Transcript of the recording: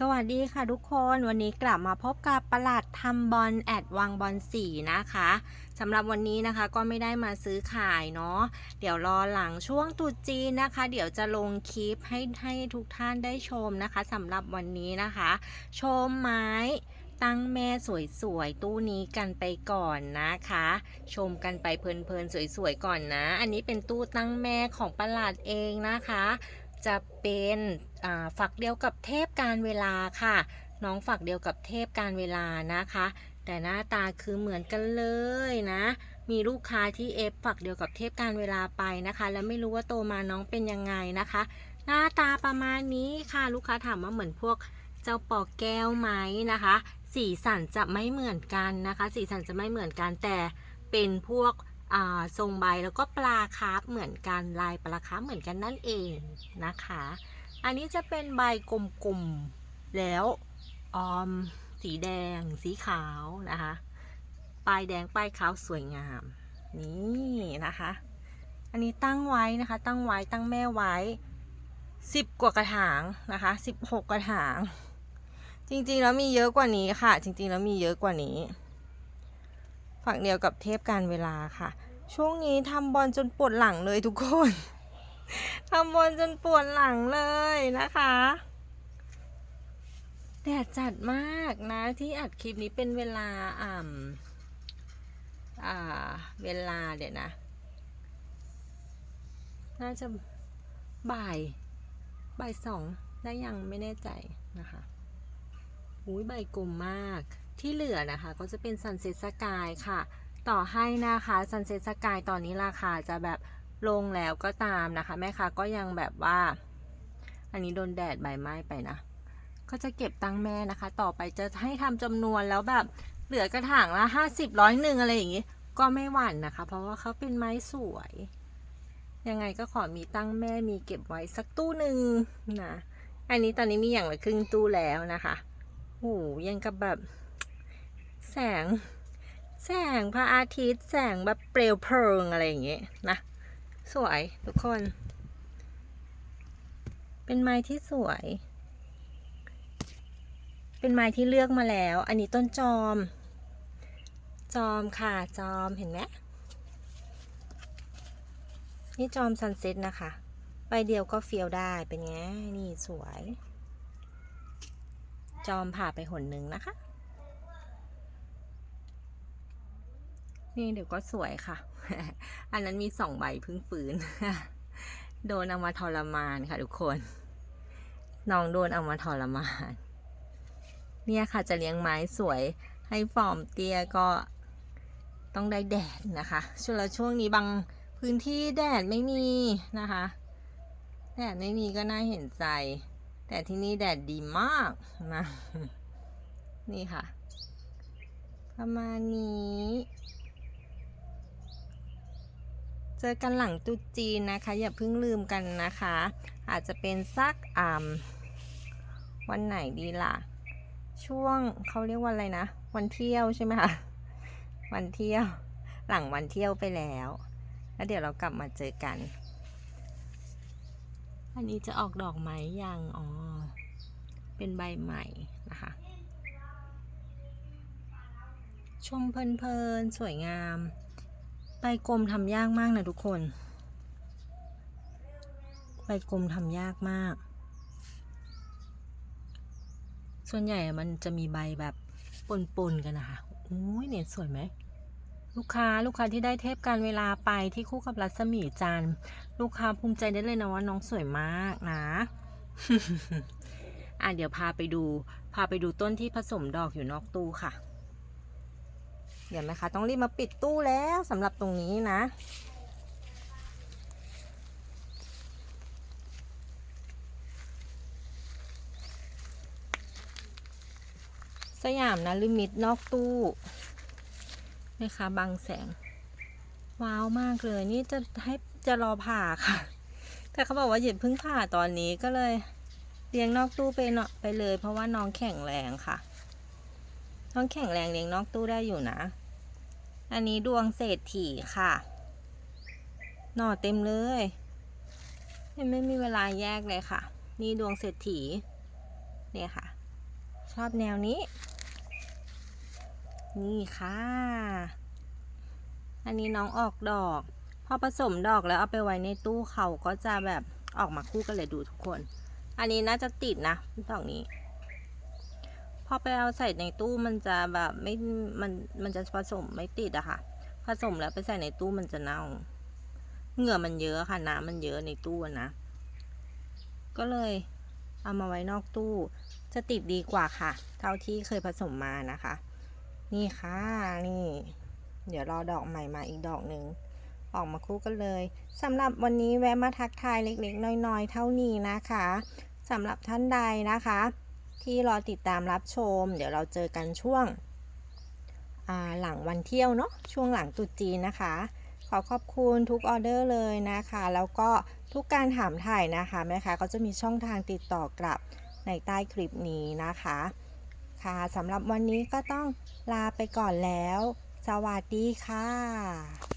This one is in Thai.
สวัสดีค่ะทุกคนวันนี้กลับมาพบกับประหลัดทำบอลแอดวังบอลสีนะคะสำหรับวันนี้นะคะก็ไม่ได้มาซื้อขายเนาะเดี๋ยวรอหลังช่วงตุจีนนะคะ เดี๋ยวจะลงคลิปให้ให้ทุกท่านได้ชมนะคะสำหรับวันนี้นะคะ ชมไม้ตั้งแม่สวยๆ ตู้นี้กันไปก่อนนะคะ ชมกันไปเพลินๆสวยๆก่อนนะ อันนี้เป็นตู้ตั้งแม่ของประหลัดเองนะคะ จะเป็นฝักเดียวกับเทพการเวลาค่ะ น้องฝักเดียวกับเทพการเวลานะคะ แต่หน้าตาคือเหมือนกันเลยนะ มีลูกค้าที่เอฟฝักเดียวกับเทพการเวลาไปนะคะ แล้วไม่รู้ว่าโตมาน้องเป็นยังไงนะคะ หน้าตาประมาณนี้ค่ะลูกค้าถามว่าเหมือนพวกเจ้าปอแก้วไหมนะคะ สีสันจะไม่เหมือนกันนะคะ สีสันจะไม่เหมือนกันแต่เป็นพวก ทรงใบแล้วก็ปลาคาร์ฟเหมือนกันลายปลาคาร์ฟเหมือนกันนั่นเองนะคะ อันนี้จะเป็นใบกลมๆแล้วออมสีแดงสีขาวนะคะปลายแดงปลายขาวสวยงาม นี่นะคะ อันนี้ตั้งไว้นะคะ ตั้งไว้ตั้งแม่ไว้สิบกว่ากระถางนะคะสิบหกกระถาง จริงๆแล้วมีเยอะกว่านี้ค่ะ จริงๆแล้วมีเยอะกว่านี้ ฝั่งเดียวกับเทพการเวลาค่ะ ช่วงนี้ทำบอลจนปวดหลังเลยทุกคนทำบอลจนปวดหลังเลยนะคะแดดจัดมากนะที่อัดคลิปนี้เป็นเวลาอ่ำอ่าเวลาเดี๋ยวนะ น่าจะบ่ายบ่ายสองได้ยังไม่แน่ใจนะคะ อุ้ยใบกลมมาก ที่เหลือนะคะก็จะเป็นซันเซ็ตสกายค่ะ ต่อให้นะคะซันเซ็ตสกายตอนนี้ราคาจะแบบลงแล้วก็ตามนะคะ แม่ค้าก็ยังแบบว่า อันนี้โดนแดดใบไม้ไปนะ ก็จะเก็บตังแม่นะคะ ต่อไปจะให้ทำจำนวนแล้วแบบเหลือกระถางละห้าสิบร้อยหนึ่งอะไรอย่างงี้ ก็ไม่หวั่นนะคะ เพราะว่าเขาเป็นไม้สวย ยังไงก็ขอมีตั้งแม่มีเก็บไว้สักตู้หนึ่งนะอันนี้ตอนนี้มีอย่างละครึ่งตู้แล้วนะคะ โอ้ยังกับแบบ แสง แสงพระอาทิตย์ แสงแบบเปลวเพลิงอะไรอย่างเงี้ยนะ สวยทุกคน เป็นไม้ที่สวย เป็นไม้ที่เลือกมาแล้ว อันนี้ต้นจอม จอมค่ะจอมเห็นไหมนี่จอมซันเซ็ตนะคะ ใบเดียวก็เฟียวได้เป็นไง นี่สวย จอมผ่าไปหนหนึ่งนะคะ นี่เดี๋ยวก็สวยค่ะ อันนั้นมีสองใบพึ่งฟื้นโดนเอามาทรมานค่ะทุกคน น้องโดนเอามาทรมาน เนี่ยค่ะจะเลี้ยงไม้สวยให้ฟอร์มเตี้ยก็ต้องได้แดดนะคะช่วงช่วงนี้บางพื้นที่แดดไม่มีนะคะ แดดไม่มีก็น่าเห็นใจ แต่ที่นี่แดดดีมากนะ นี่ค่ะ ประมาณนี้ เจอกันหลังตรุษจีนนะคะ อย่าเพิ่งลืมกันนะคะ อาจจะเป็นสักอ่าวันไหนดีล่ะ ช่วงเขาเรียกว่าอะไรนะ วันเที่ยวใช่ไหมคะวันเที่ยวหลังวันเที่ยวไปแล้ว แล้วเดี๋ยวเรากลับมาเจอกัน อันนี้จะออกดอกไหมยังอ๋อ เป็นใบใหม่นะคะ ชมเพลินๆ สวยงาม ใบกลมทำยากมากนะทุกคน ใบกลมทำยากมาก ส่วนใหญ่มันจะมีใบแบบปนๆกันนะคะโอ้ยเนี่ยสวยไหม ลูกค้าลูกค้าที่ได้เทปการเวลาไปที่คู่กับรัศมีจันทร์ลูกค้าภูมิใจได้เลยนะว่าน้องสวยมากนะอะเดี๋ยวพาไปดู พาไปดูต้นที่ผสมดอกอยู่นอกตู้ค่ะ เดี๋ยวนะคะ ต้องรีบมาปิดตู้แล้วสำหรับตรงนี้นะ สยามนะลิมิตนอกตู้ นะคะบังแสง ว้าวมากเลยนี่จะให้จะรอผ่าค่ะ แต่เขาบอกว่าอย่าเพิ่งผ่าตอนนี้ก็เลยเลี้ยงนอกตู้ไปเนาะไปเลย เพราะว่าน้องแข็งแรงค่ะน้องแข็งแรงเลี้ยงนอกตู้ได้อยู่นะ อันนี้ดวงเศรษฐีค่ะ หน่อเต็มเลยยังไม่มีเวลาแยกเลยค่ะ นี่ดวงเศรษฐีเนี่ยค่ะ ชอบแนวนี้ นี่ค่ะ อันนี้น้องออกดอก พอผสมดอกแล้วเอาไปไว้ในตู้เขาก็จะแบบออกมาคู่กันเลยดูทุกคน อันนี้น่าจะติดนะดอกนี้ พอไปเอาใส่ในตู้มันจะแบบไม่ มัน มันจะผสมไม่ติดอะค่ะ ผสมแล้วไปใส่ในตู้มันจะเน่า เหงื่อมันเยอะค่ะน้ำมันเยอะในตู้นะ ก็เลยเอามาไว้นอกตู้ จะติดดีกว่าค่ะ เท่าที่เคยผสมมานะคะ นี่ค่ะนี่ เดี๋ยวรอดอกใหม่มาอีกดอกหนึ่งออกมาคู่กันเลยสำหรับวันนี้แวะมาทักทายเล็กๆ น้อยๆ เท่านี้นะคะสำหรับท่านใดนะคะ ที่รอติดตามรับชม เดี๋ยวเราเจอกันช่วงหลังวันเที่ยวเนาะช่วงหลังตุจีนนะคะ ขอขอบคุณทุกออเดอร์เลยนะคะ แล้วก็ทุกการถามถ่ายนะคะแม่ค้าก็จะมีช่องทางติดต่อกลับในใต้คลิปนี้นะคะ ค่ะสำหรับวันนี้ก็ต้องลาไปก่อนแล้ว สวัสดีค่ะ